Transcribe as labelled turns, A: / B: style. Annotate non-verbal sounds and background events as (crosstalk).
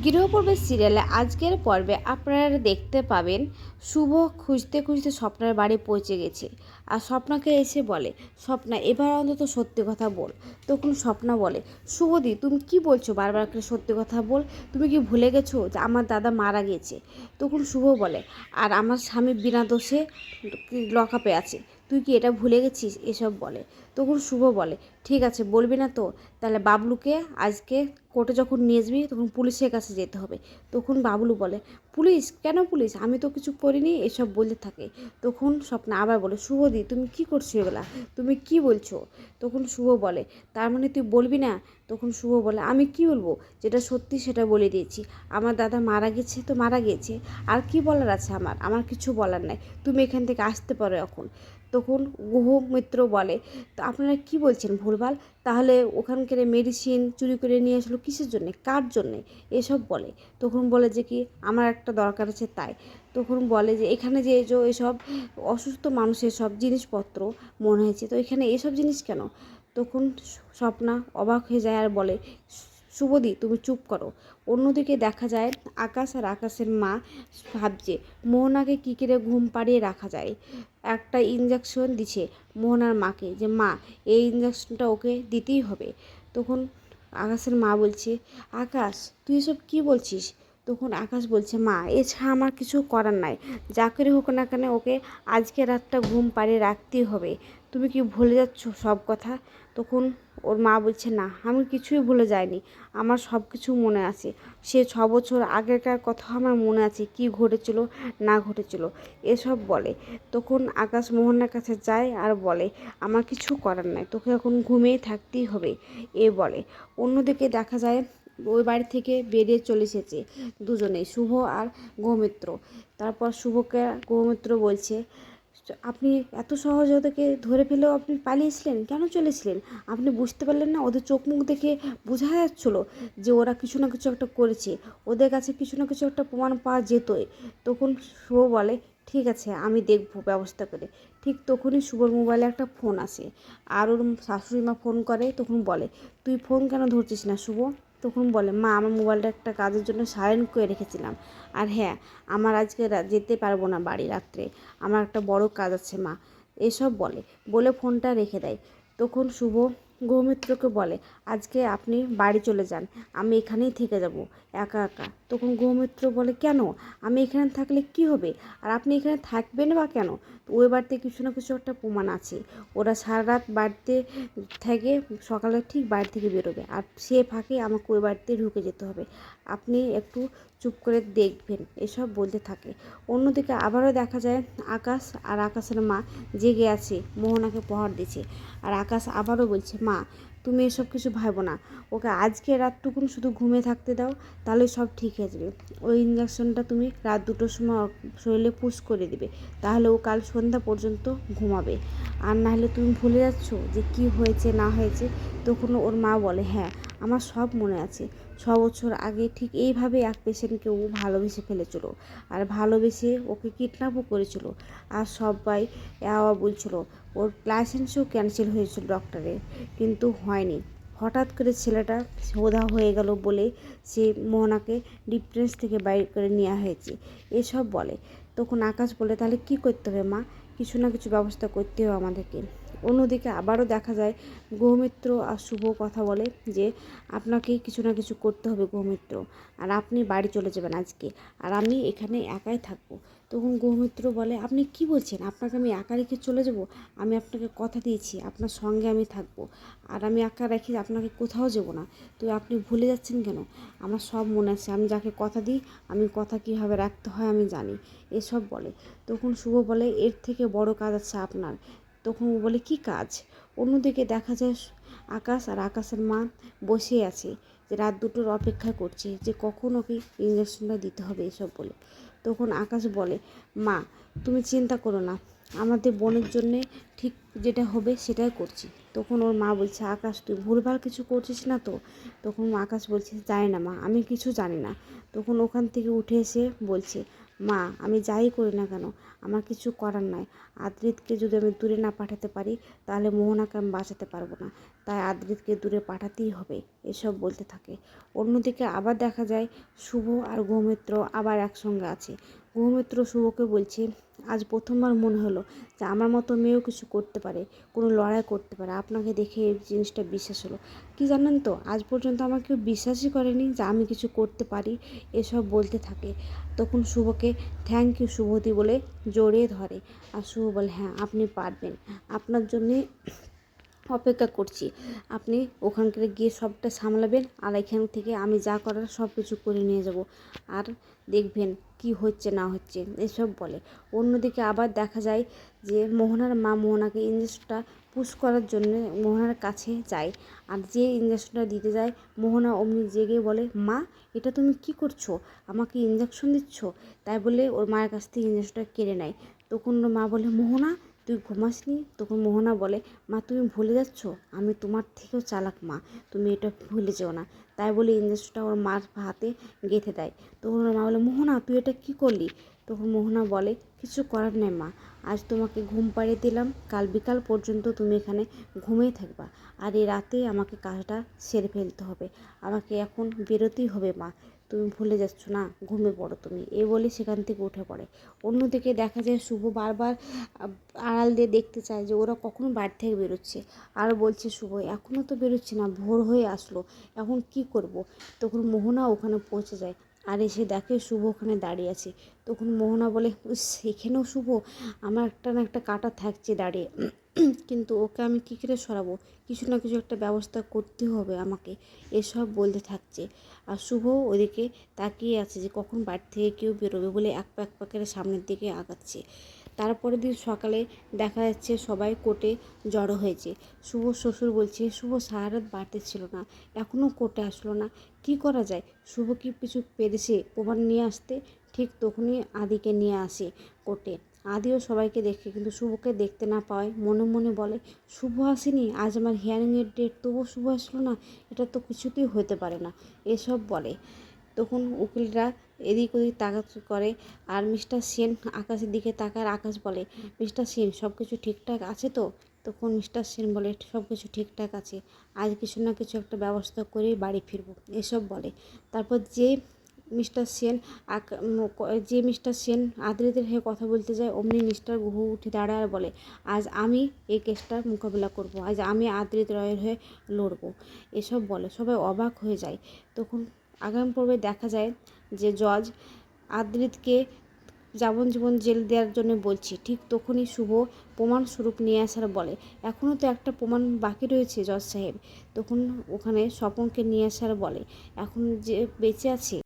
A: গৃহপর্বের সিরিয়ালে আজকের পর্বে আপনারা দেখতে পাবেন শুভ খুঁজতে খুঁজতে স্বপ্নার বাড়ি পৌঁছে গেছে। আর স্বপ্নাকে এসে বলে, স্বপ্না, এবার অন্তত সত্যি কথা বল। তখন স্বপ্না বলে, শুভদি, তুমি কি বলছো? বারবার করে সত্যি কথা বল। তুমি কি ভুলে গেছো যে আমার দাদা মারা গেছে? তখন শুভ বলে, আর আমার স্বামী বিনা দোষে লকআপে আছে। তুই কি এটা ভুলে গেছিস? এসব বলে। তখন শুভ বলে, ঠিক আছে, বলবি না তো? তাহলে বাবলুকে আজকে কোর্টে যখন নিয়ে যাবি তখন পুলিশের কাছে যেতে হবে। তখন বাবলু বলে, পুলিশ? কেন পুলিশ? আমি তো কিছু করিনি। এসব বলতে থাকে। তখন স্বপ্না আবার বলে শুভদি তুমি কি করছ এগুলা তুমি কি বলছো? তখন শুভ বলে, তার মানে তুই বলবি না? তখন শুভ বলে, আমি কি বলব? যেটা সত্যি সেটা বলে দিয়েছি। আমার দাদা মারা গেছে তো মারা গেছে আর কি বলার আছে আমার? আমার কিছু বলার নাই। তুমি এখান থেকে আসতে পারো এখন। তখন গুহ মিত্র বলে, তো আপনারা কি বলছেন ভুলভাল? তাহলে ওখানকার মেডিসিন চুরি করে নিয়ে আসলো কিসের জন্যে? কার জন্যে? এসব বলে। তখন বলে যে কি, আমার একটা দরকার আছে তাই। তখন বলে যে, এখানে যে যে এসব অসুস্থ মানুষের সব জিনিসপত্র মনে হয়েছে, তো এখানে এসব জিনিস কেন? তখন স্বপ্না অবাক হয়ে যায় আর বলে শুভদি, তুমি চুপ করো। অন্যদিকে দেখা যায়, আকাশ আর আকাশের মা ভাবছে, মোহনাকে কী করে ঘুম পাড়িয়ে রাখা যায়? একটা ইঞ্জেকশন দিছে মোহনার মাকে যে, মা, এই ইঞ্জেকশনটা ওকে দিতেই হবে। তখন আকাশের মা বলছে, আকাশ, তুই এসব কী বলছিস? তখন আকাশ বলছে, মা, এছাড়া আমার কিছু করার নাই। যা করে হোক না কেন ওকে আজকে রাতটা ঘুম পাড়িয়ে রাখতেই হবে। তুমি কি ভুলে যাচ্ছ সব কথা? তখন ওর মা বলছে, না, আমি কিছুই ভুলে যাইনি। আমার সব কিছু মনে আছে। সে ছ বছর আগেকার কথা আমার মনে আছে, কি ঘটেছিল, না ঘটেছিল। এসব বলে। তখন আকাশ মোহনের কাছে যায় আর বলে, আমার কিছু করার নাই, তোকে এখন ঘুমিয়ে থাকতেই হবে। এ বলে। অন্যদিকে দেখা যায়, ওই বাড়ি থেকে বেরিয়ে চলে এসেছে দুজনেই, শুভ আর গৌমিত্র। তারপর শুভকে গৌমিত্র বলছে আপনি এত সহজ ওদেরকে ধরে ফেলেও আপনি পালিয়েছিলেন, কেন চলেছিলেন? আপনি বুঝতে পারলেন না, ওদের চোখ মুখ দেখে বোঝা যাচ্ছিল যে ওরা কিছু না কিছু একটা করেছে। ওদের কাছে কিছু না কিছু একটা প্রমাণ পাওয়া যেতই। তখন শুভ বলে, ঠিক আছে, আমি দেখব ব্যবস্থা করে। ঠিক তখনই শুভর মোবাইলে একটা ফোন আসে। আর ওর শাশুড়ি মা ফোন করে, তখন বলে, তুই ফোন কেন ধরছিস না শুভ? তখন বলে, মা, আমার মোবাইলটা একটা কাজের জন্য সাইলেন্ট করে রেখেছিলাম। আর হ্যাঁ আমার আজকে যেতে পারব না বাড়ি রাত্রে। আমার একটা বড় কাজ আছে মা। এসব বলে। বলে ফোনটা রেখে দেয়। তখন শুভ গৌমিত্রকে বলে, আজকে আপনি বাড়ি চলে যান, আমি এখানেই থেকে যাব। একা একা। তখন গৌমিত্র বলে, কেন? আমি এখানে থাকলে কি হবে? আর আপনি এখানে থাকবেন বা কেন? ওই বাড়িতে কিছু না কিছু একটা প্রমাণ আছে। ওরা সারা রাত বাড়িতে থেকে, সকালে ঠিক বাড়ি থেকে বেরোবে। আর সে ফাঁকে আমাকে ওই বাড়িতে ঢুকে যেতে হবে। আপনি একটু চুপ করে দেখবেন, এসব বলতে থাকে। অন্যদিকে আবারও দেখা যায় আকাশ আর আকাশের মা জেগে আছে, মোহনাকে প্রহার দিচ্ছে। আর আকাশ আবারও বলছে, মা, তুমি এসব কিছু ভাবো না। ওকে আজকে রাতটুকুন শুধু ঘুমে থাকতে দাও, তাহলে সব ঠিক হয়ে যাবে। ওই ইঞ্জেকশনটা তুমি রাত দুটোর সময় শরীরে পুশ করে দিবে। তাহলে ও কাল সন্ধ্যা পর্যন্ত ঘুমাবে। আর না হলে তুমি ভুলে যাচ্ছ যে কি হয়েছে, না হয়েছে, তখন ওর মা বলে হ্যাঁ আমার সব মনে আছে। ছ বছর আগে ঠিক এইভাবে এক পেশেন্টকে ও ভালোবেসে ফেলেছিল। আর ভালোবেসে ওকে কিডন্যাপও করেছিল। আর সবাই আওয়া বলছিল, ওর লাইসেন্সও ক্যান্সেল হয়েছিল ডক্টরের কিন্তু হয়নি। হঠাৎ করে ছেলেটা সোধা হয়ে গেল বলে সে মোহনাকে ডিপ্রেস থেকে বাইর করে নেওয়া হয়েছে। এসব বলে। তখন আকাশ বলে, তাহলে কি করতে হবে মা? কিছু না কিছু ব্যবস্থা করতে হবে আমাদেরকে। অন্যদিকে আবারও দেখা যায় গৌমিত্র আর শুভ কথা বলে যে আপনাকে কিছু না কিছু করতে হবে গৌমিত্র আর আপনি বাড়ি চলে যাবেন আজকে। আর আমি এখানে একাই থাকব। তখন গৌমিত্র বলে, আপনি কি বলছেন? আপনাকে আমি একা রেখে চলে যাব? আমি আপনাকে কথা দিয়েছি, আপনার সঙ্গে আমি থাকব। আর আমি একা রেখে আপনাকে কোথাও যাব না। তো আপনি ভুলে যাচ্ছেন কেন? আমার সব মনে আছে। আমি যাকে কথা দিই, আমি কথা কীভাবে রাখতে হয় আমি জানি। এসব বলে। তখন শুভ বলে, এর থেকে বড় কাজ আছে আপনার। তখন ও বলে, কি কাজ? অন্যদিকে দেখা যায় আকাশ আর আকাশের মা বসে আছে যে রাত দুটোর অপেক্ষা করছে যে কখন ওকে ইঞ্জেকশনটা দিতে হবে এসব বলে। তখন আকাশ বলে, মা, তুমি চিন্তা করো না, আমাদের বোনের জন্যে ঠিক যেটা হবে সেটাই করছি। তখন ওর মা বলছে, আকাশ, তুই ভুলভাল কিছু করছিস না তো? তখন আকাশ বলছে, জানি না মা, আমি কিছু জানি না। তখন ওখান থেকে উঠে এসে বলছে মা, আমি যাই করি না কেন? আমার কিছু করার নাই। আদ্রিতকে যদি আমি দূরে না পাঠাতে পারি, তাহলে মোহনাকে আমি বাঁচাতে পারব না। তাই আদ্রিতকে দূরে পাঠাতেই হবে। এসব বলতে থাকে। অন্যদিকে আবার দেখা যায়, শুভ আর গৌমিত্র আবার একসঙ্গে আছে। গৌমিত্র শুভকে বলছে, আজ প্রথমবার মনে হলো যে আমার মতো মেয়েও কিছু করতে পারে, কোনো লড়াই করতে পারে। আপনাকে দেখে এই জিনিসটা বিশ্বাস হলো। কি জানেন তো, আজ পর্যন্ত আমার কেউ বিশ্বাসই করেনি যে আমি কিছু করতে পারি, এসব বলতে থাকে। তখন শুভকে থ্যাংক ইউ শুভতি বলে জড়িয়ে ধরে। আর শুভ বলে হ্যাঁ আপনি পারবেন। আপনার জন্যে অপেক্ষা করছি। আপনি ওখানকার গিয়ে সবটা সামলাবেন, আর এখান থেকে আমি যা করার সব কিছু করে নিয়ে যাব। আর দেখবেন কি হচ্ছে না হচ্ছে, এসব বলে। অন্যদিকে আবার দেখা যায় যে মোহনার মা মোহনাকে ইঞ্জেকশনটা পুশ করার জন্য মোহনার কাছে যায়। আর যে ইঞ্জেকশনটা দিতে যায়, মোহনা অমনি জেগে বলে, মা, এটা তুমি কি করছ? আমাকে ইঞ্জেকশন দিচ্ছ? তাই বলে ওর মায়ের কাছ থেকে ইঞ্জেকশনটা কেড়ে নেয়। তখন মা বলে, মোহনা তুই ঘুমাসনি? তখন মোহনা বলে, মা, তুমি ভুলে যাচ্ছ? আমি তোমার থেকেও চালাক মা। তুমি এটা ভুলে যেও না। তাই বলে ইঞ্জেকশনটা ওর মার হাতে গেঁথে দেয়। তখন ওর মা বলে, মোহনা, তুই এটা কি করলি? তখন মোহনা বলে, কিছু করার নেই মা। আজ তোমাকে ঘুম পাড়িয়ে দিলাম। কাল বিকাল পর্যন্ত তুমি এখানে ঘুমিয়ে থাকবা। আর এই রাতে আমাকে কাজটা সেরে ফেলতে হবে। আমাকে এখন বেরোতেই হবে মা। তুমি ভুলে যাচ্ছ না, ঘুমে পড়ো তুমি। এ বলে সেখান থেকে উঠে পড়ে। অন্যদিকে দেখা যায় শুভ বারবার আড়াল দিয়ে দেখতে চায় যে ওরা কখন বাড়ি থেকে বেরোচ্ছে। আর বলছে, শুভ এখনও তো বেরোচ্ছে না, ভোর হয়ে আসলো। এখন কি করব? তখন মোহনা ওখানে পৌঁছে যায়। আর এসে দেখে শুভ ওখানে দাঁড়িয়ে আছে। তখন মোহনা বলে সেখানেও শুভ? আমার একটা না একটা কাটা থাকছে দাঁড়িয়ে। (clears throat) কিন্তু ওকে আমি কী করে সরাবো? কিছু না কিছু একটা ব্যবস্থা করতে হবে আমাকে। এসব বলতে থাকছে। আর শুভ ওদিকে তাকিয়ে আছে যে কখন বাড়ি থেকে কেউ বেরোবে বলে এক পা এক পা সামনের দিকে আগাচ্ছে। তারপরের দিন সকালে দেখা যাচ্ছে সবাই কোর্টে জড়ো হয়েছে। শুভ শ্বশুর বলছে, শুভ সারা রাত বাড়িতে ছিল না। এখনও কোর্টে আসলো না। কি করা যায়? শুভ কি কিছু পেরেছে প্রমাণ নিয়ে আসতে? ঠিক তখনই আদিকে নিয়ে আসে কোর্টে। আদিও সবাইকে দেখে, কিন্তু শুভকে দেখতে না পাওয়ায় মনে মনে বলে, শুভ আসেনি? আজ আমার হিয়ারিংয়ের ডেট তবুও শুভ আসলো না? এটা তো কিছুতেই হতে পারে না। এসব বলে। তখন উকিলরা এদিক ওদিক তাকাত করে আর মিস্টার সেন আকাশের দিকে তাকার আকাশ বলে, মিস্টার সেন সব কিছু ঠিকঠাক আছে তো? তখন মিস্টার সেন বলে সব কিছু ঠিকঠাক আছে। আজ কিছু না কিছু একটা ব্যবস্থা করে বাড়ি ফিরবো। এসব বলে। তারপর যে মিস্টার সেন, আক- যে মিস্টার সেন আদ্রিদের হয়ে কথা বলতে যায়, অমনি মিস্টার গুহু উঠে দাঁড়ায় আর বলে, আজ আমি এই কেসটার মোকাবিলা করব, আজ আমি আদ্রিত রয়ের হয়ে লড়বো। এসব বলে, সবাই অবাক হয়ে যায়। তখন আগামী পর্বে দেখা যায় যে জজ আদ্রিতকে যাবজ্জীবন জেল দেওয়ার জন্য বলছি, ঠিক তখনই শুভ প্রমাণ স্বরূপ নিয়ে আসার বলে এখনও তো একটা প্রমাণ বাকি রয়েছে, জজ সাহেব। তখন ওখানে স্বপনকে নিয়ে আসার বলে, এখন যে বেঁচে আছে